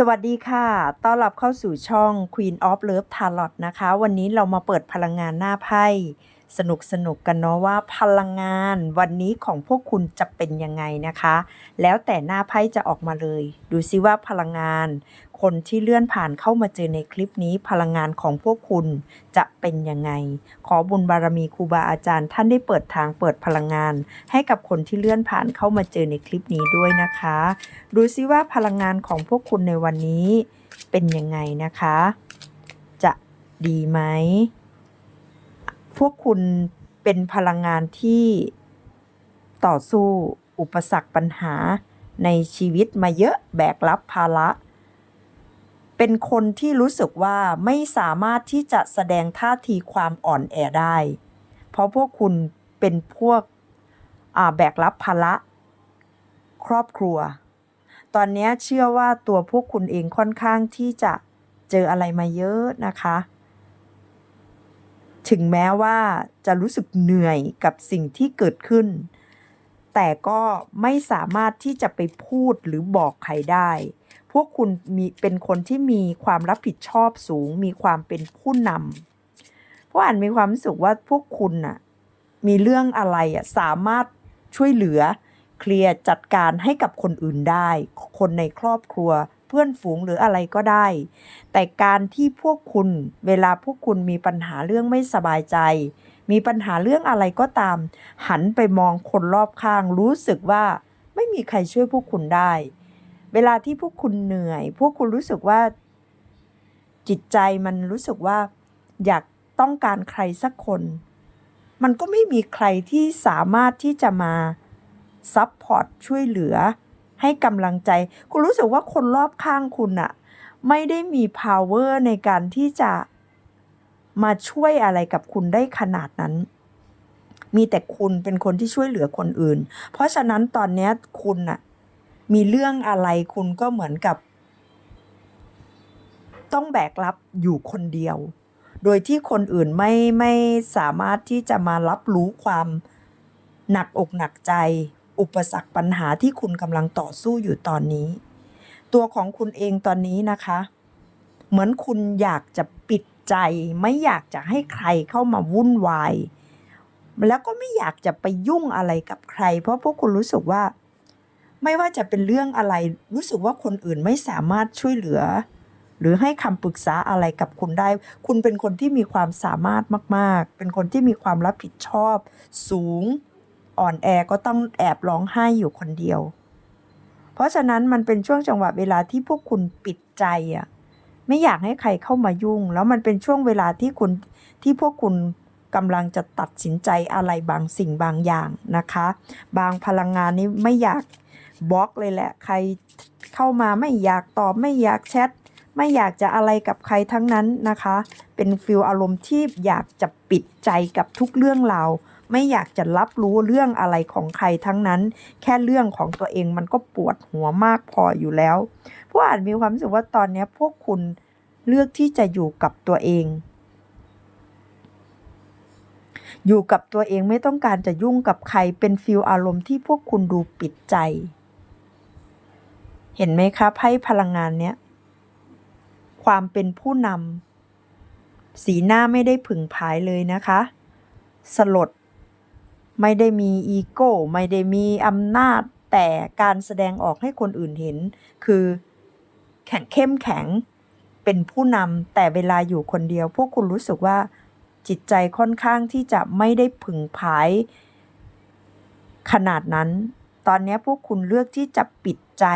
สวัสดีค่ะ ต้อนรับเข้าสู่ช่อง Queen of Love Tarot นะคะ วันนี้เรามาเปิดพลังงานหน้าไพ่ สนุกสนุกกันเนาะว่าพลังงานวันนี้ของพวกคุณจะเป็นยังไงนะคะ แล้วแต่หน้าไพ่จะออกมาเลย ดูซิว่าพลังงาน คนที่เลื่อนผ่านเข้ามาเจอในคลิปนี้พลังงานของพวกคุณจะเป็นยังไง ขอบุญบารมีครูบาอาจารย์ ท่านได้เปิดทางเปิดพลังงาน ให้กับคนที่เลื่อนผ่านเข้ามาเจอในคลิปนี้ด้วยนะคะดูซิว่าพลังงานของพวกคุณในวันนี้เป็นยังไงนะคะ จะดีไหมพวกคุณเป็นพลังงานที่ต่อสู้อุปสรรคปัญหาในชีวิตมาเยอะแบกรับภาระ เป็นคนที่รู้สึกว่าไม่สามารถที่จะแสดงท่าทีความอ่อนแอได้ เพราะพวกคุณเป็นพวกแบกรับภาระครอบครัว ตอนนี้เชื่อว่าตัวพวกคุณเองค่อนข้างที่จะเจออะไรมาเยอะนะคะ ถึงแม้ว่าจะรู้สึกเหนื่อยกับสิ่งที่เกิดขึ้น แต่ก็ไม่สามารถที่จะไปพูดหรือบอกใครได้ พวกคุณมีเป็นคนที่มีความรับผิดชอบสูง มีความเป็นผู้นำพราะอ่านมีความรู้สึกว่าพวกคุณน่ะมีเรื่องอะไรอะสามารถช่วยเหลือเคลียร์จัดการให้กับคนอื่นได้ คนในครอบครัวเพื่อนฝูงหรืออะไรก็ได้ แต่การที่พวกคุณเวลาพวกคุณมีปัญหาเรื่องไม่สบายใจ มีปัญหาเรื่องอะไรก็ตาม หันไปมองคนรอบข้างรู้สึกว่าไม่มีใครช่วยพวกคุณได้ เวลาที่พวกคุณเหนื่อย พวกคุณรู้สึกว่าจิตใจมันรู้สึกว่าอยากต้องการใครสักคน มันก็ไม่มีใครที่สามารถที่จะมาซัพพอร์ตช่วยเหลือ ให้กำลังใจ คุณรู้สึกว่าคนรอบข้างคุณอะไม่ได้มี power ในการที่จะมาช่วยอะไรกับคุณได้ขนาดนั้น มีแต่คุณเป็นคนที่ช่วยเหลือคนอื่น เพราะฉะนั้นตอนนี้คุณอะ มีเรื่องอะไรคุณก็เหมือนกับ ต้องแบกรับอยู่คนเดียว โดยที่คนอื่นไม่ไม่สามารถที่จะมารับรู้ความหนักอกหนักใจ อุปสรรคปัญหาที่คุณกำลังต่อสู้อยู่ตอนนี้ ตัวของคุณเองตอนนี้นะคะ เหมือนคุณอยากจะปิดใจ ไม่อยากจะให้ใครเข้ามาวุ่นวายแล้วก็ไม่อยากจะไปยุ่งอะไรกับใคร เพราะพวกคุณรู้สึกว่า ไม่ว่าจะเป็นเรื่องอะไรรู้สึกว่าคนอื่นไม่สามารถช่วยเหลือ หรือให้คำปรึกษาอะไรกับคุณได้ คุณเป็นคนที่มีความสามารถมาก ๆ เป็นคนที่มีความรับผิดชอบ สูงอ่อนแอก็ต้องแอบร้องไห้อยู่คนเดียว เพราะฉะนั้นมันเป็นช่วงจังหวะเวลาที่พวกคุณปิดใจอะไม่อยากให้ใครเข้ามายุ่ง แล้วมันเป็นช่วงเวลาที่คุณที่พวกคุณกำลังจะตัดสินใจอะไรบางสิ่งบางอย่างนะคะ บางพลังงานนี้ไม่อยาก บล็อกเลยแหละ ใครเข้ามาไม่อยากตอบไม่อยากแชทไม่อยากจะอะไรกับใครทั้งนั้นนะคะ เป็นฟิลอารมณ์ที่อยากจะปิดใจกับทุกเรื่องราวไม่อยากจะรับรู้เรื่องอะไรของใครทั้งนั้น แค่เรื่องของตัวเองมันก็ปวดหัวมากพออยู่แล้วเพราะอาจมีความรู้สึกว่าตอนนี้พวกคุณเลือกที่จะอยู่กับตัวเอง อยู่กับตัวเองไม่ต้องการจะยุ่งกับใครเป็นฟิลอารมณ์ที่พวกคุณดูปิดใจ เห็นไหมคะไพ่พลังงานเนี้ยความเป็นผู้นำสีหน้าไม่ได้ผึ่งผายเลยนะคะ สลด ไม่ได้มีอีโก้ ไม่ได้มีอำนาจ แต่การแสดงออกให้คนอื่นเห็น คือแข็งเข้มแข็งเป็นผู้นำแต่เวลาอยู่คนเดียว พวกคุณรู้สึกว่าจิตใจค่อนข้างที่จะไม่ได้ผึ่งผาย ขนาดนั้น ตอนนี้พวกคุณเลือกที่จะปิดใจ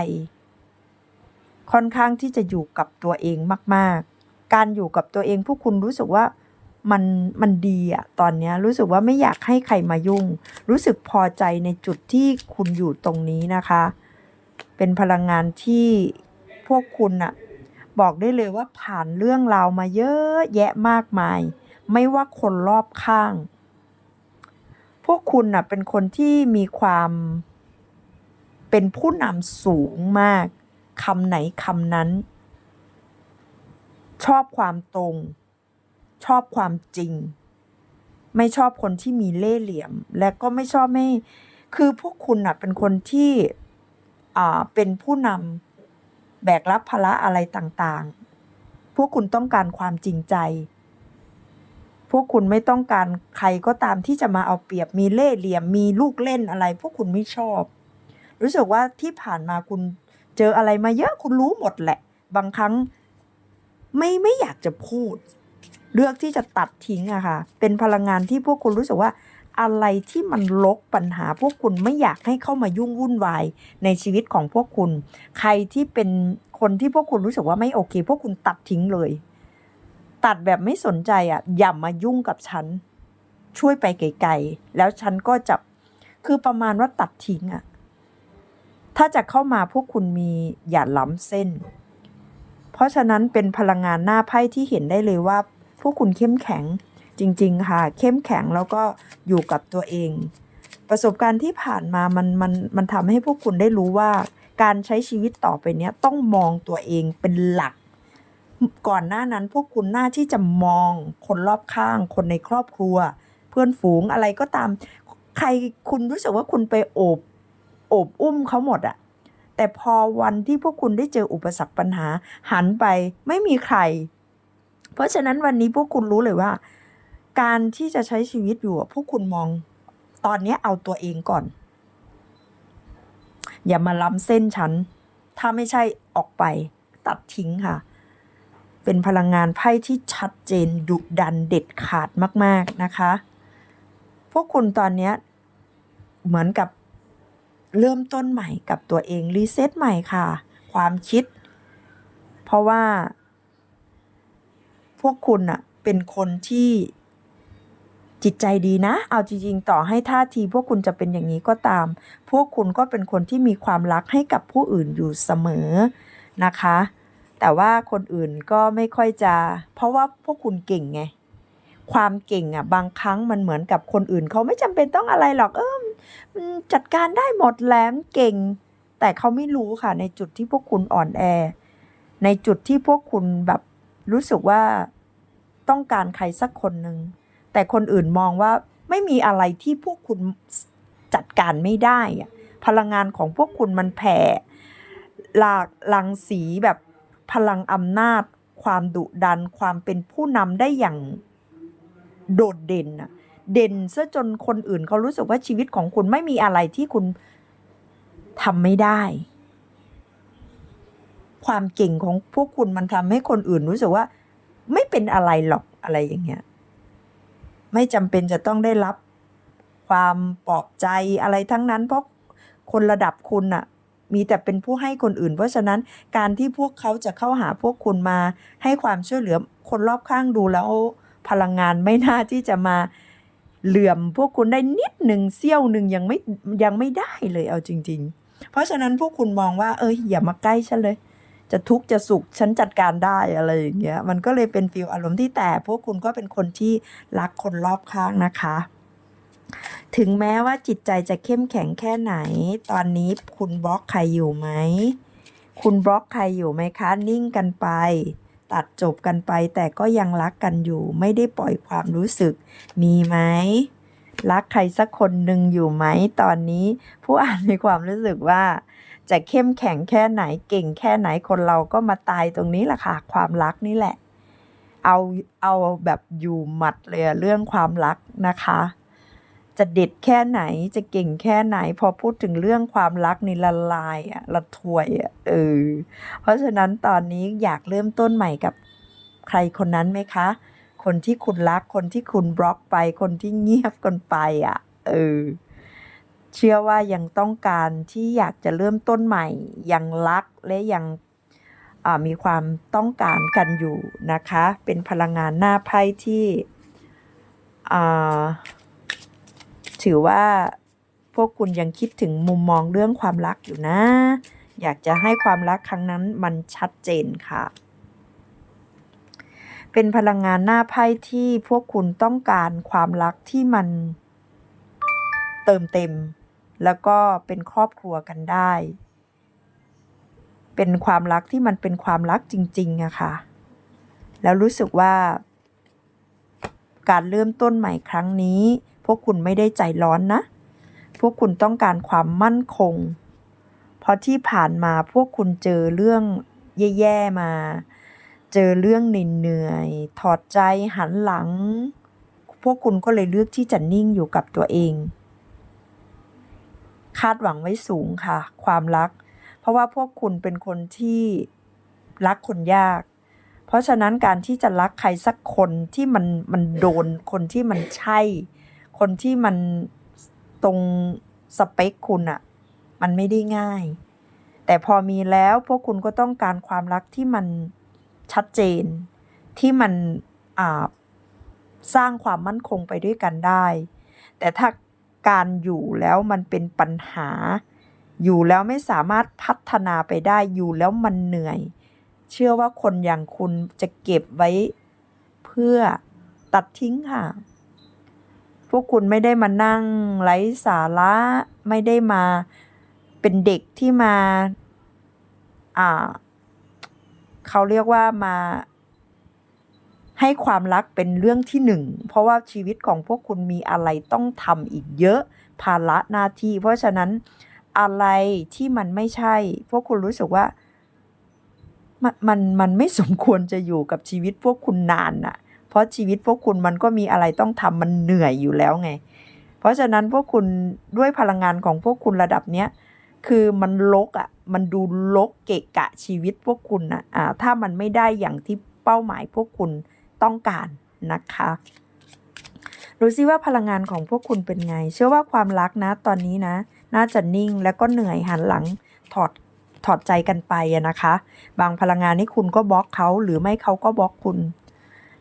ค่อนข้างที่จะอยู่กับตัวเองมาก ๆ การอยู่กับตัวเองพวกคุณรู้สึกว่ามันมันดีอะตอนนี้รู้สึกว่าไม่อยากให้ใครมายุ่ง รู้สึกพอใจในจุดที่คุณอยู่ตรงนี้นะคะ เป็นพลังงานที่พวกคุณอะบอกได้เลยว่าผ่านเรื่องราวมาเยอะแยะมากมาย ไม่ว่าคนรอบข้าง พวกคุณน่ะเป็นคนที่มีความเป็นผู้นำสูงมาก คำไหนคำนั้น ชอบความตรง ชอบความจริง ไม่ชอบคนที่มีเล่ห์เหลี่ยม และก็ไม่ชอบไม่ คือพวกคุณน่ะเป็นคนที่อ่าเป็นผู้นำแบกรับภาระอะไรต่างๆ พวกคุณต้องการความจริงใจ พวกคุณไม่ต้องการใครก็ตามที่จะมาเอาเปรียบมีเล่ห์เหลี่ยมมีลูกเล่นอะไร พวกคุณไม่ชอบ รู้สึกว่าที่ผ่านมาคุณ เจออะไรมาเยอะคุณรู้หมดแหละ บางครั้งไม่ไม่อยากจะพูด เลือกที่จะตัดทิ้งอะค่ะ เป็นพลังงานที่พวกคุณรู้สึกว่า อะไรที่มันลกปัญหา พวกคุณไม่อยากให้เข้ามายุ่งวุ่นวายในชีวิตของพวกคุณ ใครที่เป็นคนที่พวกคุณรู้สึกว่าไม่โอเค พวกคุณตัดทิ้งเลย ตัดแบบไม่สนใจอะอย่ามายุ่งกับฉัน ช่วยไปไกลๆแล้วฉันก็จะคือประมาณว่าตัดทิ้งอะ ถ้าจะเข้ามาพวกคุณมีอย่าล้ำเส้น เพราะฉะนั้นเป็นพลังงานหน้าไพ่ที่เห็นได้เลยว่า พวกคุณเข้มแข็งจริง ๆ ค่ะ เข้มแข็งแล้วก็อยู่กับตัวเอง ประสบการณ์ที่ผ่านมามันมันมันทำให้พวกคุณได้รู้ว่า การใช้ชีวิตต่อไปเนี้ยต้องมองตัวเองเป็นหลัก ก่อนหน้านั้นพวกคุณหน้าที่จะมองคนรอบข้าง คนในครอบครัว เพื่อนฝูงอะไรก็ตาม ใครคุณรู้สึกว่าคุณไปโอบ โอบอุ้มเขาหมดอะแต่พอวันที่พวกคุณได้เจออุปสรรคปัญหา หันไปไม่มีใคร เพราะฉะนั้นวันนี้พวกคุณรู้เลยว่า การที่จะใช้ชีวิตอยู่พวกคุณมองตอนนี้เอาตัวเองก่อน อย่ามาล้ำเส้นฉัน ถ้าไม่ใช่ออกไปตัดทิ้งค่ะ เป็นพลังงานไพ่ที่ชัดเจนดุดันเด็ดขาดมาก ๆ นะคะ พวกคุณตอนนี้เหมือนกับ เริ่มต้นใหม่กับตัวเองรีเซ็ตใหม่ค่ะ ความคิด เพราะว่า พวกคุณอะเป็นคนที่จิตใจดีนะ เอาจริงๆ ต่อให้ท่าทีพวกคุณจะเป็นอย่างนี้ก็ตาม พวกคุณก็เป็นคนที่มีความรักให้กับผู้อื่นอยู่เสมอนะคะ แต่ว่าคนอื่นก็ไม่ค่อยจะ เพราะว่าพวกคุณเก่งไง ความเก่งอะบางครั้งมันเหมือนกับคนอื่น เขาไม่จำเป็นต้องอะไรหรอกเออมันจัดการได้หมดแหลมเก่ง แต่เขาไม่รู้ค่ะ ในจุดที่พวกคุณอ่อนแอ ในจุดที่พวกคุณแบบรู้สึกว่าต้องการใครสักคนหนึ่งแต่คนอื่นมองว่าไม่มีอะไรที่พวกคุณจัดการไม่ได้อะพลังงานของพวกคุณมันแผ่หลากลังสีแบบพลังอำนาจ ความดุดัน ความเป็นผู้นำได้อย่าง โดดเด่นอะเด่นซะจนคนอื่นเขารู้สึกว่าชีวิตของคุณไม่มีอะไรที่คุณทำไม่ได้ ความเก่งของพวกคุณมันทำให้คนอื่นรู้สึกว่า ไม่เป็นอะไรหรอกอะไรอย่างเงี้ย ไม่จำเป็นจะต้องได้รับความปลอบใจอะไรทั้งนั้น เพราะคนระดับคุณน่ะมีแต่เป็นผู้ให้คนอื่น เพราะฉะนั้นการที่พวกเขาจะเข้าหาพวกคุณมาให้ความช่วยเหลือคนรอบข้างดูแล้ว พลังงานไม่น่าที่จะมาเหลื่อมพวกคุณได้นิดหนึ่งเสี้ยวหนึ่งยังไม่ยังไม่ได้เลยเอาจริง ๆ เพราะฉะนั้นพวกคุณมองว่า เอ้ยอย่ามาใกล้ฉันเลย จะทุกข์จะสุขฉันจัดการได้อะไรอย่างเงี้ยมันก็เลยเป็นฟีลอารมณ์ที่แต่ พวกคุณก็เป็นคนที่รักคนรอบข้างนะคะ ถึงแม้ว่าจิตใจจะเข้มแข็งแค่ไหน ตอนนี้คุณบล็อกใครอยู่ไหมคุณบล็อกใครอยู่ไหมคะ นิ่งกันไป ตัดจบกันไป แต่ก็ยังรักกันอยู่ ไม่ได้ปล่อยความรู้สึก มีไหมรักใครสักคนหนึ่งอยู่ไหมตอนนี้ ผู้อ่านมีความรู้สึกว่า จะเข้มแข็งแค่ไหนเก่งแค่ไหนคนเราก็มาตายตรงนี้แหละค่ะ ความรักนี่แหละ เอาเอาแบบอยู่หมัดเลยเรื่องความรักนะคะ จะเด็ดแค่ไหนจะเก่งแค่ไหน พอพูดถึงเรื่องความรักนี่ละลายอะละถวยอะเออเพราะฉะนั้นตอนนี้อยากเริ่มต้นใหม่กับใครคนนั้นไหมคะ คนที่คุณรักคนที่คุณบล็อกไป คนที่เงียบกันไปอะเออเชื่อว่ายังต้องการที่อยากจะเริ่มต้นใหม่ ยังรักและยังมีความต้องการกันอยู่นะคะ เป็นพลังงานหน้าไพ่ที่อ่า ถือว่าพวกคุณยังคิดถึงมุมมองเรื่องความรักอยู่นะ อยากจะให้ความรักครั้งนั้นมันชัดเจนค่ะ เป็นพลังงานหน้าไพ่ที่พวกคุณต้องการความรักที่มันเติมเต็ม แล้วก็เป็นครอบครัวกันได้ เป็นความรักที่มันเป็นความรักจริงๆอะค่ะ แล้วรู้สึกว่า การเริ่มต้นใหม่ครั้งนี้ พวกคุณไม่ได้ใจร้อนนะ พวกคุณต้องการความมั่นคง เพราะที่ผ่านมาพวกคุณเจอเรื่องแย่ๆมา เจอเรื่องเหนื่อยๆถอดใจหันหลัง พวกคุณก็เลยเลือกที่จะนิ่งอยู่กับตัวเอง คาดหวังไว้สูงค่ะ ความรัก เพราะว่าพวกคุณเป็นคนที่รักคนยาก เพราะฉะนั้นการที่จะรักใครสักคนที่มันมันโดนคนที่มันใช่ คนที่มันตรงสเปคคุณอะมันไม่ได้ง่าย แต่พอมีแล้วพวกคุณก็ต้องการความรักที่มันชัดเจน ที่มันสร้างความมั่นคงไปด้วยกันได้ แต่ถ้าการอยู่แล้วมันเป็นปัญหา อยู่แล้วไม่สามารถพัฒนาไปได้อยู่แล้วมันเหนื่อย เชื่อว่าคนอย่างคุณจะเก็บไว้เพื่อตัดทิ้งค่ะ พวกคุณไม่ได้มานั่งไร้สาระไม่ได้มาเป็นเด็กที่มาอ่าเขาเรียกว่ามา ให้ความรักเป็นเรื่องที่หนึ่งเพราะว่าชีวิตของพวกคุณมีอะไรต้องทำอีกเยอะภาระหน้าที่ เพราะฉะนั้นอะไรที่มันไม่ใช่ พวกคุณรู้สึกว่ามันมันมันไม่สมควรจะอยู่กับชีวิตพวกคุณนานน่ะ เพราะชีวิตพวกคุณมันก็มีอะไรต้องทำมันเหนื่อยอยู่แล้วไง เพราะฉะนั้นพวกคุณด้วยพลังงานของพวกคุณระดับเนี้ยคือมันลกอะมันดูลกเกะกะชีวิตพวกคุณนะอ่าถ้ามันไม่ได้อย่างที่เป้าหมายพวกคุณต้องการนะคะดูซิว่าพลังงานของพวกคุณเป็นไง เชื่อว่าความรักนะตอนนี้นะ น่าจะนิ่งแล้วก็เหนื่อยหันหลังถอดถอดใจกันไปนะคะ บางพลังงานนี่คุณก็บล็อกเขาหรือไม่เขาก็บล็อกคุณ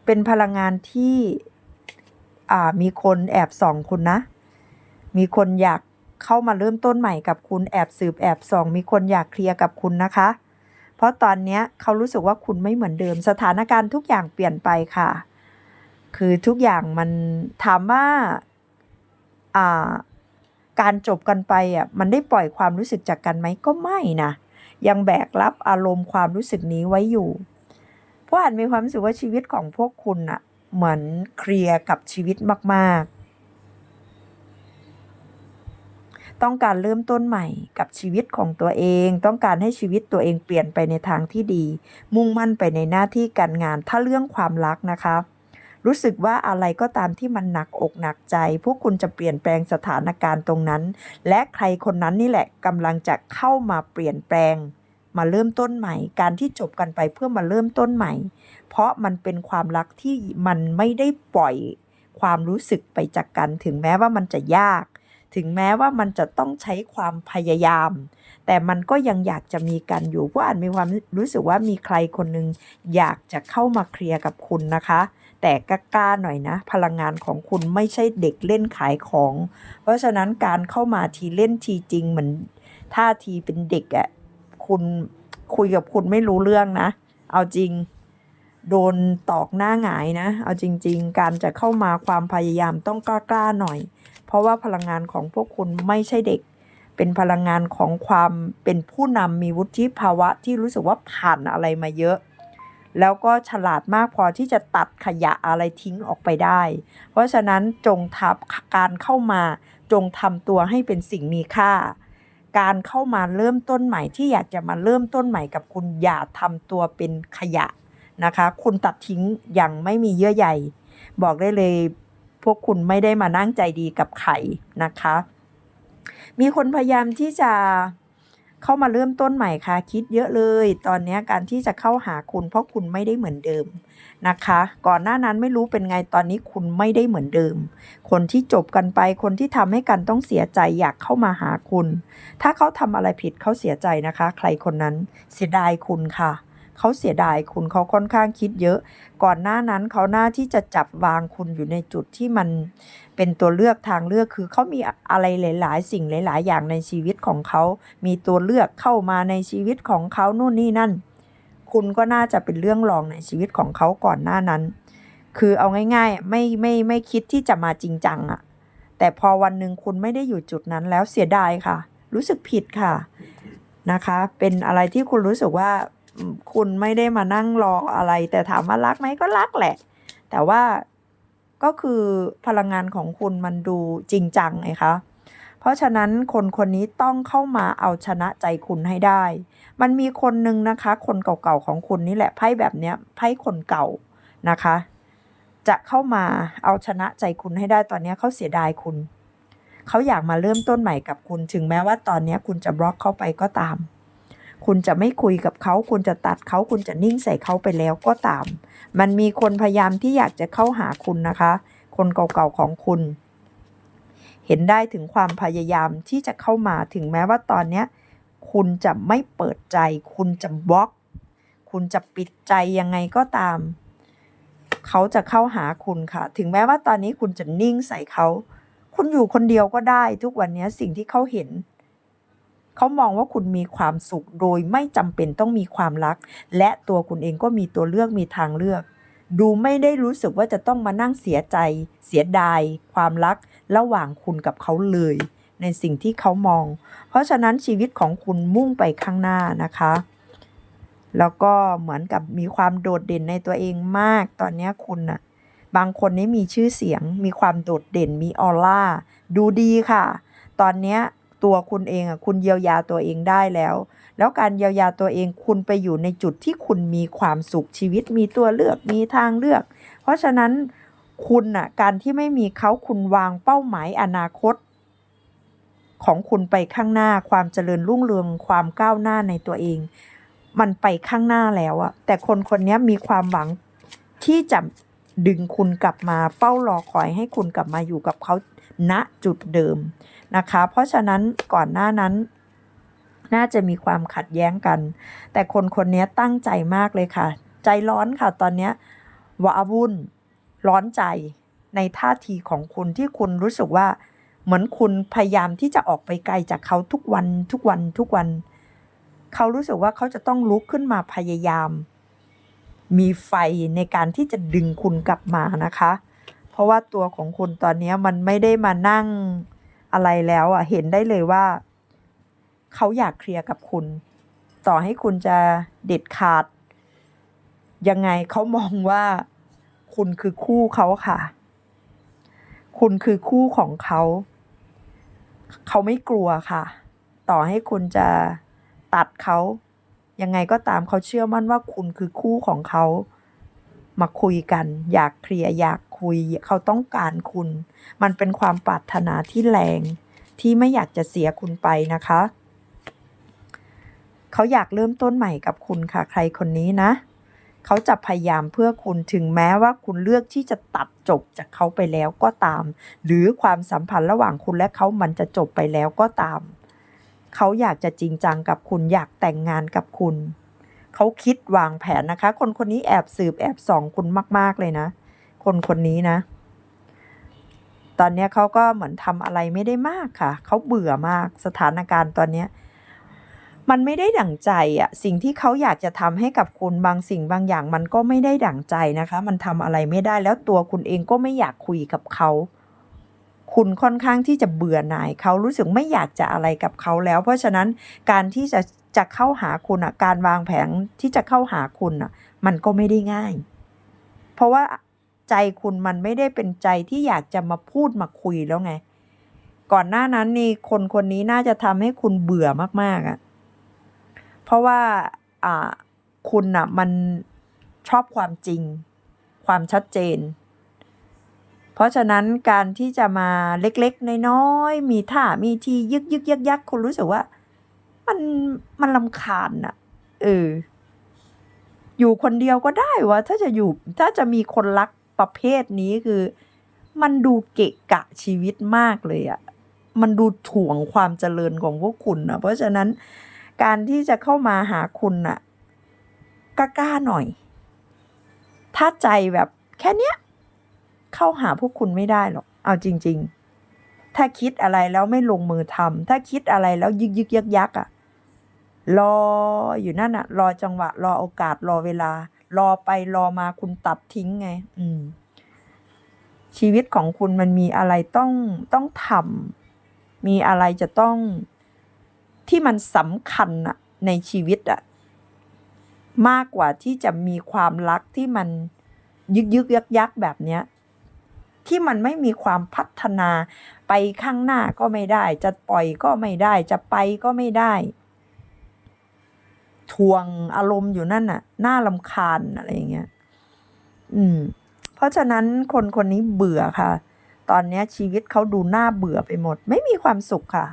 เป็นพลังงานที่มีคนแอบส่องคุณนะ มีคนอยากเข้ามาเริ่มต้นใหม่กับคุณแอบสืบแอบส่อง มีคนอยากเคลียร์กับคุณนะคะ เพราะตอนนี้เขารู้สึกว่าคุณไม่เหมือนเดิม สถานการณ์ทุกอย่างเปลี่ยนไปค่ะ คือทุกอย่างมันถามว่าการจบกันไปอะมันได้ปล่อยความรู้สึกจากกันไหมก็ไม่นะยังแบกรับอารมณ์ความรู้สึกนี้ไว้อยู่ พราะอาจมีความรู้สึกว่าชีวิตของพวกคุณอะเหมือนเคลียร์กับชีวิตมาก ๆ ต้องการเริ่มต้นใหม่กับชีวิตของตัวเอง ต้องการให้ชีวิตตัวเองเปลี่ยนไปในทางที่ดี มุ่งมั่นไปในหน้าที่การงาน ถ้าเรื่องความรักนะคะ รู้สึกว่าอะไรก็ตามที่มันหนักอกหนักใจ พวกคุณจะเปลี่ยนแปลงสถานการณ์ตรงนั้น และใครคนนั้นนี่แหละกำลังจะเข้ามาเปลี่ยนแปลง มาเริ่มต้นใหม่ การที่จบกันไปเพื่อมาเริ่มต้นใหม่ เพราะมันเป็นความรักที่มันไม่ได้ปล่อยความรู้สึกไปจากกัน ถึงแม้ว่ามันจะยาก ถึงแม้ว่ามันจะต้องใช้ความพยายาม แต่มันก็ยังอยากจะมีกันอยู่เพราะอาจมีความรู้สึกว่ามีใครคนหนึ่งอยากจะเข้ามาเคลียร์กับคุณนะคะ แต่กล้าหน่อยนะ พลังงานของคุณไม่ใช่เด็กเล่นขายของ เพราะฉะนั้นการเข้ามาทีเล่นทีจริงเหมือนท่าทีเป็นเด็กอะ คุณคุยกับคุณไม่รู้เรื่องนะ เอาจริง โดนตอกหน้าหงายนะ เอาจริง ๆ การจะเข้ามาความพยายามต้องกล้าๆหน่อย เพราะว่าพลังงานของพวกคุณไม่ใช่เด็ก เป็นพลังงานของความเป็นผู้นำมีวุฒิภาวะที่รู้สึกว่าผ่านอะไรมาเยอะ แล้วก็ฉลาดมากพอที่จะตัดขยะอะไรทิ้งออกไปได้ เพราะฉะนั้นจงทับการเข้ามาจงทำตัวให้เป็นสิ่งมีค่า การเข้ามาเริ่มต้นใหม่ที่อยากจะมาเริ่มต้นใหม่กับคุณอย่าทำตัวเป็นขยะนะคะ คุณตัดทิ้งอย่างไม่มีเยื่อใยบอกได้เลย พวกคุณไม่ได้มานั่งใจดีกับใครนะคะ มีคนพยายามที่จะ เข้ามาเริ่มต้นใหม่ค่ะ คิดเยอะเลย ตอนนี้การที่จะเข้าหาคุณ เพราะคุณไม่ได้เหมือนเดิมนะคะ ก่อนหน้านั้นไม่รู้เป็นไงตอนนี้คุณไม่ได้เหมือนเดิม คนที่จบกันไปคนที่ทำให้กันต้องเสียใจอยากเข้ามาหาคุณ ถ้าเขาทำอะไรผิดเขาเสียใจนะคะ ใครคนนั้นเสียดายคุณค่ะเขาเสียดายคุณเขาค่อนข้างคิดเยอะ ก่อนหน้านั้นเขาหน้าที่จะจับวางคุณอยู่ในจุดที่มัน เป็นตัวเลือกทางเลือกคือเขามีอะไรหลาย ๆ สิ่งหลาย ๆ อย่างในชีวิตของเขา มีตัวเลือกเข้ามาในชีวิตของเขานู่นนี่นั่น คุณก็น่าจะเป็นเรื่องรองในชีวิตของเขาก่อนหน้านั้น คือเอาง่าย ๆ ไม่ไม่ไม่คิดที่จะมาจริงจังอะแต่พอวันหนึ่งคุณไม่ได้อยู่จุดนั้นแล้วเสียดายค่ะ รู้สึกผิดค่ะนะคะ เป็นอะไรที่คุณรู้สึกว่าคุณไม่ได้มานั่งรออะไร แต่ถามว่ารักไหมก็รักแหละ แต่ว่า ก็คือพลังงานของคุณมันดูจริงจังไงคะเพราะฉะนั้นคนคนนี้ต้องเข้ามาเอาชนะใจคุณให้ได้ มันมีคนหนึ่งนะคะ คนเก่าๆของคุณนี่แหละไพ่แบบเนี้ยไพ่คนเก่านะคะ จะเข้ามาเอาชนะใจคุณให้ได้ตอนนี้เขาเสียดายคุณ เขาอยากมาเริ่มต้นใหม่กับคุณ ถึงแม้ว่าตอนนี้คุณจะบล็อกเขาไปก็ตาม คุณจะไม่คุยกับเขา คุณจะตัดเขา คุณจะนิ่งใส่เขาไปแล้วก็ตาม มันมีคนพยายามที่อยากจะเข้าหาคุณนะคะ คนเก่าๆของคุณ เห็นได้ถึงความพยายามที่จะเข้ามา ถึงแม้ว่าตอนนี้คุณจะไม่เปิดใจ คุณจะบล็อก คุณจะปิดใจยังไงก็ตาม เขาจะเข้าหาคุณค่ะ ถึงแม้ว่าตอนนี้คุณจะนิ่งใส่เขา คุณอยู่คนเดียวก็ได้ ทุกวันนี้สิ่งที่เขาเห็น เขามองว่าคุณมีความสุขโดยไม่จำเป็นต้องมีความรัก และตัวคุณเองก็มีตัวเลือกมีทางเลือก ดูไม่ได้รู้สึกว่าจะต้องมานั่งเสียใจ เสียดาย ความรัก ระหว่างคุณกับเขาเลย ในสิ่งที่เขามอง เพราะฉะนั้นชีวิตของคุณมุ่งไปข้างหน้านะคะแล้วก็เหมือนกับมีความโดดเด่นในตัวเองมาก ตอนนี้คุณน่ะ บางคนนี่มีชื่อเสียง มีความโดดเด่น มีออร่า ดูดีค่ะ ตอนนี้ ตัวคุณเองอะคุณเยียวยาตัวเองได้แล้ว แล้วการเยียวยาตัวเองคุณไปอยู่ในจุดที่คุณมีความสุขชีวิตมีตัวเลือกมีทางเลือก เพราะฉะนั้นคุณน่ะการที่ไม่มีเขาคุณวางเป้าหมายอนาคต ของคุณไปข้างหน้าความเจริญรุ่งเรืองความก้าวหน้าในตัวเอง มันไปข้างหน้าแล้วอะแต่คนคนนี้มีความหวังที่จะดึงคุณกลับมาเฝ้ารอคอยให้คุณกลับมาอยู่กับเขาณจุดเดิม นะคะ เพราะฉะนั้นก่อนหน้านั้นน่าจะมีความขัดแย้งกัน แต่คนคนนี้ตั้งใจมากเลยค่ะ ใจร้อนค่ะตอนนี้ยวาวุ่น ร้อนใจในท่าทีของคุณที่คุณรู้สึกว่า เหมือนคุณพยายามที่จะออกไปไกลจากเขาทุกวันทุกวันทุกวัน เขารู้สึกว่าเขาจะต้องลุกขึ้นมาพยายาม มีไฟในการที่จะดึงคุณกลับมานะคะ เพราะว่าตัวของคุณตอนนี้มันไม่ได้มานั่ง อะไรแล้วอะเห็นได้เลยว่า เขาอยากเคลียร์กับคุณ ต่อให้คุณจะเด็ดขาด ยังไงเขามองว่า คุณคือคู่เขาค่ะ คุณคือคู่ของเขา เขาไม่กลัวค่ะ ต่อให้คุณจะตัดเขายังไงก็ตามเขาเชื่อมั่นว่าคุณคือคู่ของเขา มาคุยกัน อยากเคลียร์อยาก คุย เขาต้องการคุณ มันเป็นความปรารถนาที่แรง ที่ไม่อยากจะเสียคุณไปนะคะ เขาอยากเริ่มต้นใหม่กับคุณค่ะ ใครคนนี้นะ เขาจะพยายามเพื่อคุณถึงแม้ว่าคุณเลือกที่จะตัดจบจากเขาไปแล้วก็ตาม หรือความสัมพันธ์ระหว่างคุณและเขามันจะจบไปแล้วก็ตาม เขาอยากจะจริงจังกับคุณอยากแต่งงานกับคุณเขาคิดวางแผนนะคะ คนคนนี้แอบสืบแอบส่องคุณมาก ๆ เลยนะ คนคนนี้นะ ตอนนี้เขาก็เหมือนทำอะไรไม่ได้มากค่ะ เขาเบื่อมากสถานการณ์ตอนนี้มันไม่ได้ดั่งใจอะสิ่งที่เขาอยากจะทำให้กับคุณบางสิ่งบางอย่างมันก็ไม่ได้ดั่งใจนะคะ มันทำอะไรไม่ได้แล้วตัวคุณเองก็ไม่อยากคุยกับเขา คุณค่อนข้างที่จะเบื่อหน่ายเขารู้สึกไม่อยากจะอะไรกับเขาแล้ว เพราะฉะนั้นการที่จะจะเข้าหาคุณอะการวางแผนที่จะเข้าหาคุณอะมันก็ไม่ได้ง่าย เพราะว่า ใจคุณมันไม่ได้เป็นใจที่อยากจะมาพูดมาคุยแล้วไง ก่อนหน้านั้นนี่คนคนนี้น่าจะทำให้คุณเบื่อมากๆอะ เพราะว่าอ่าคุณอะมันชอบความจริง ความชัดเจน เพราะฉะนั้นการที่จะมาเล็กๆน้อยๆมีท่ามีทียึกยึกยักยักคุณรู้สึกว่ามันมันลำคาญน่ะเอออยู่คนเดียวก็ได้วะถ้าจะอยู่ถ้าจะมีคนรัก ประเภทนี้คือ มันดูเกะกะชีวิตมากเลยอะมันดูถ่วงความเจริญของพวกคุณนะเพราะฉะนั้นการที่จะเข้ามาหาคุณน่ะกล้าๆหน่อย ถ้าใจแบบแค่เนี้ย เข้าหาพวกคุณไม่ได้หรอก เอาจริง ๆ ถ้าคิดอะไรแล้วไม่ลงมือทำถ้าคิดอะไรแล้วยึกยึกยักยักอะรออยู่นั่นอะรอจังหวะ รอโอกาสรอเวลา รอไปรอมาคุณตัดทิ้งไง อืม ชีวิตของคุณมันมีอะไรต้องต้องทำมีอะไรจะต้องที่มันสำคัญอะในชีวิตอะมากกว่าที่จะมีความรักที่มันยึกยึกยักยักแบบเนี้ย ที่มันไม่มีความพัฒนาไปข้างหน้าก็ไม่ได้ จะปล่อยก็ไม่ได้ จะไปก็ไม่ได้ ทวงอารมณ์อยู่นั่นน่ะน่าลำคาญอะไรอย่างเงี้ยอืม เพราะฉะนั้นคนคนนี้เบื่อค่ะ ตอนนี้ชีวิตเขาดูน่าเบื่อไปหมด ไม่มีความสุขค่ะ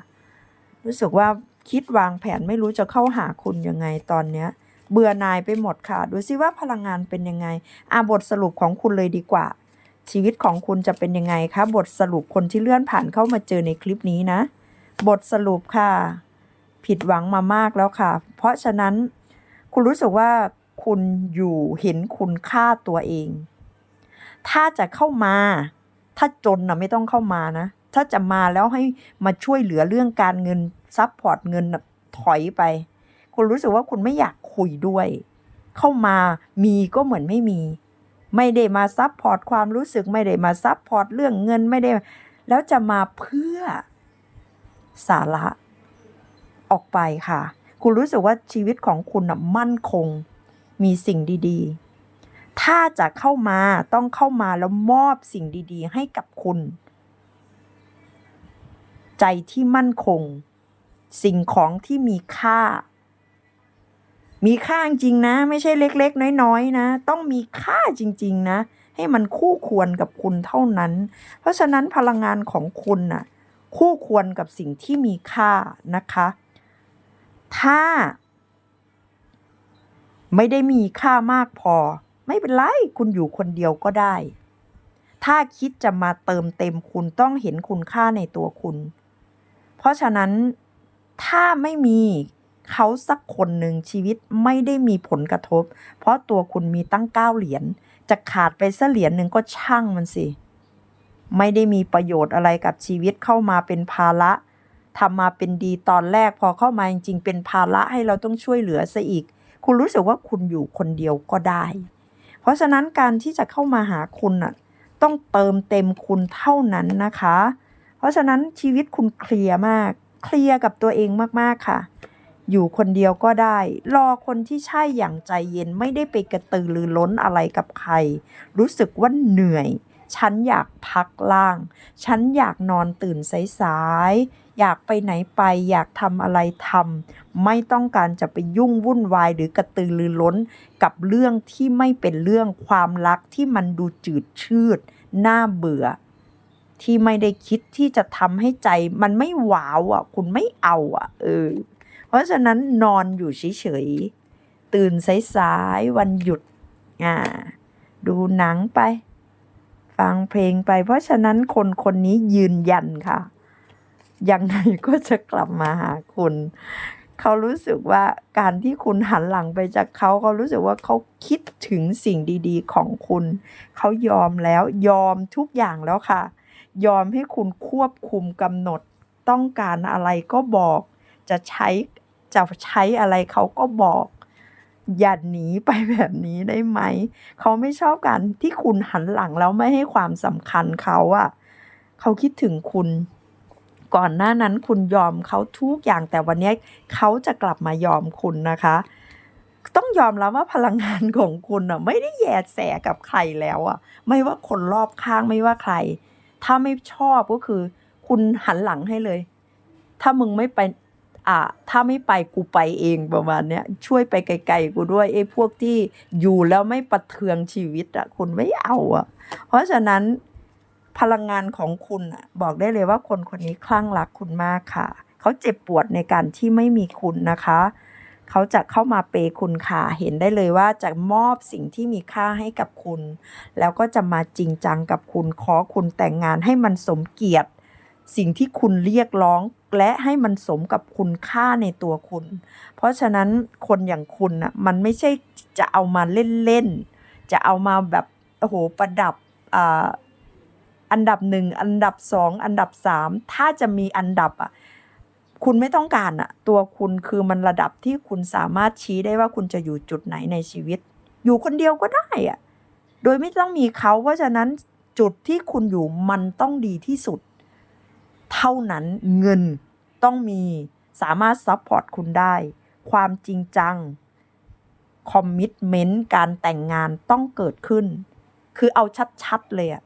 รู้สึกว่าคิดวางแผนไม่รู้จะเข้าหาคุณยังไงตอนเนี้ย เบื่อนายไปหมดค่ะ ดูซิว่าพลังงานเป็นยังไงอาบทสรุปของคุณเลยดีกว่า ชีวิตของคุณจะเป็นยังไงคะบทสรุปคนที่เลื่อนผ่านเข้ามาเจอในคลิปนี้นะ บทสรุปค่ะ ผิดหวังมามากแล้วค่ะ เพราะฉะนั้นคุณรู้สึกว่าคุณอยู่เห็นคุณค่าตัวเอง ถ้าจะเข้ามา ถ้าจนนะไม่ต้องเข้ามานะ ถ้าจะมาแล้วให้มาช่วยเหลือเรื่องการเงินซัพพอร์ตเงินถอยไป คุณรู้สึกว่าคุณไม่อยากคุยด้วย เข้ามามีก็เหมือนไม่มี ไม่ได้มาซัพพอร์ตความรู้สึกไม่ได้มาซัพพอร์ตเรื่องเงินไม่ได้ แล้วจะมาเพื่อสาระ ออกไปค่ะ คุณรู้สึกว่าชีวิตของคุณนะมั่นคง มีสิ่งดีๆ ถ้าจะเข้ามาต้องเข้ามาแล้วมอบสิ่งดีๆ ให้กับคุณ ใจที่มั่นคง สิ่งของที่มีค่า มีค่าจริงนะ ไม่ใช่เล็ก ๆ น้อยๆนะ ต้องมีค่าจริง ๆ นะ ให้มันคู่ควรกับคุณเท่านั้น เพราะฉะนั้นพลังงานของคุณน่ะคู่ควรกับสิ่งที่มีค่านะคะ ถ้า ไม่ได้มีค่ามากพอ ไม่เป็นไร คุณอยู่คนเดียวก็ได้ ถ้าคิดจะมาเติมเต็มคุณต้องเห็นคุณค่าในตัวคุณ เพราะฉะนั้นถ้าไม่มีเขาสักคนหนึ่งชีวิตไม่ได้มีผลกระทบ เพราะตัวคุณมีตั้งเก้าเหรียญจะขาดไปสักเหรียญหนึ่งก็ช่างมันสิ ไม่ได้มีประโยชน์อะไรกับชีวิตเข้ามาเป็นภาระ ทำมาเป็นดีตอนแรกพอเข้ามาจริงๆ เป็นภาระให้เราต้องช่วยเหลือซะอีก คุณรู้สึกว่าคุณอยู่คนเดียวก็ได้ เพราะฉะนั้นการที่จะเข้ามาหาคุณน่ะต้องเติมเต็มคุณเท่านั้นนะคะ เพราะฉะนั้นชีวิตคุณเคลียร์มาก เคลียร์กับตัวเองมากๆค่ะ อยู่คนเดียวก็ได้ รอคนที่ใช่อย่างใจเย็นไม่ได้ไปกระตือรือร้นอะไรกับใคร รู้สึกว่าเหนื่อย ฉันอยากพักล่าง ฉันอยากนอนตื่นสายๆ อยากไปไหนไป อยากทำอะไรทำ ไม่ต้องการจะไปยุ่งวุ่นวายหรือกระตือรือร้นกับเรื่องที่ไม่เป็นเรื่องความรักที่มันดูจืดชืด น่าเบื่อ ที่ไม่ได้คิดที่จะทำให้ใจมันไม่หวาวอะ คุณไม่เอาอะ เออ เพราะฉะนั้นนอนอยู่เฉยๆ ตื่นสายๆ วันหยุด อ่า ดูหนังไป ฟังเพลงไป เพราะฉะนั้นคนคนนี้ยืนยันค่ะยังไงก็จะกลับมาหาคุณ เขารู้สึกว่าการที่คุณหันหลังไปจากเขาเขารู้สึกว่าเขาคิดถึงสิ่งดีๆของคุณ เขายอมแล้วยอมทุกอย่างแล้วค่ะ ยอมให้คุณควบคุมกำหนดต้องการอะไรก็บอก จะใช้จะใช้อะไรเขาก็บอก อย่าหนีไปแบบนี้ได้ไหม เขาไม่ชอบการที่คุณหันหลังแล้วไม่ให้ความสำคัญเขาอะเขาคิดถึงคุณ ก่อนหน้านั้นคุณยอมเขาทุกอย่างแต่วันนี้เขาจะกลับมายอมคุณนะคะ ต้องยอมรับว่าพลังงานของคุณอะไม่ได้แยแสกับใครแล้วอะไม่ว่าคนรอบข้างไม่ว่าใคร ถ้าไม่ชอบก็คือ คุณหันหลังให้เลย ถ้ามึงไม่ไป อ่าถ้าไม่ไปกูไปเองประมาณเนี้ยช่วยไปไกลๆกูด้วยไอ้พวกที่อยู่แล้วไม่ประเทืองชีวิตอะคุณไม่เอาอะเพราะฉะนั้นพลังงานของคุณอะบอกได้เลยว่าคนคนนี้คลั่งรักคุณมากค่ะ เขาเจ็บปวดในการที่ไม่มีคุณนะคะเขาจะเข้ามาเปย์คุณค่ะ เห็นได้เลยว่าจะมอบสิ่งที่มีค่าให้กับคุณ แล้วก็จะมาจริงจังกับคุณ ขอคุณแต่งงานให้มันสมเกียรติ สิ่งที่คุณเรียกร้องและให้มันสมกับคุณค่าในตัวคุณ เพราะฉะนั้นคนอย่างคุณน่ะมันไม่ใช่จะเอามาเล่นๆ จะเอามาแบบโอ้โหประดับอ,อันดับหนึ่งอันดับสองอันดับสามถ้าจะมีอันดับอะคุณไม่ต้องการอะตัวคุณคือมันระดับที่คุณสามารถชี้ได้ว่าคุณจะอยู่จุดไหนในชีวิต อยู่คนเดียวก็ได้อะโดยไม่ต้องมีเขาเพราะฉะนั้นจุดที่คุณอยู่มันต้องดีที่สุด เท่านั้นเงินต้องมีสามารถซัพพอร์ตคุณได้ ความจริงจังคอมมิ t เมนต์การแต่งงานต้องเกิดขึ้น คือเอาชัดๆเลยอะ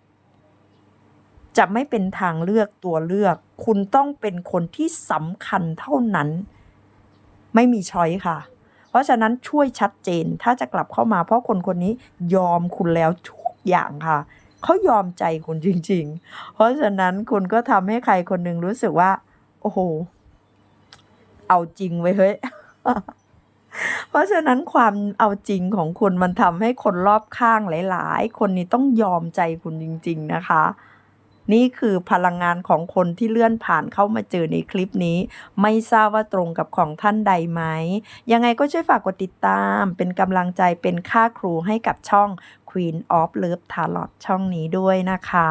จะไม่เป็นทางเลือกตัวเลือก คุณต้องเป็นคนที่สำคัญเท่านั้น ไม่มีช้อยค่ะ เพราะฉะนั้นช่วยชัดเจนถ้าจะกลับเข้ามา เพราะคนคนนี้ยอมคุณแล้วทุกอย่างค่ะ เขายอมใจคุณจริง ๆ เพราะฉะนั้นคุณก็ทำให้ใครคนหนึ่งรู้สึกว่า โอ้โห เอาจริงไว้เฮ้ย เพราะฉะนั้นความเอาจริงของคุณมันทำให้คนรอบข้างหลาย ๆ คนนี้ต้องยอมใจคุณจริง ๆ นะคะนี่คือพลังงานของคนที่เลื่อนผ่านเข้ามาเจอในคลิปนี้ ไม่ทราบว่าตรงกับของท่านใดไหม ยังไงก็ช่วยฝากกดติดตาม เป็นกำลังใจเป็นค่าครูให้กับช่อง Queen of Love Tarot ช่องนี้ด้วยนะคะ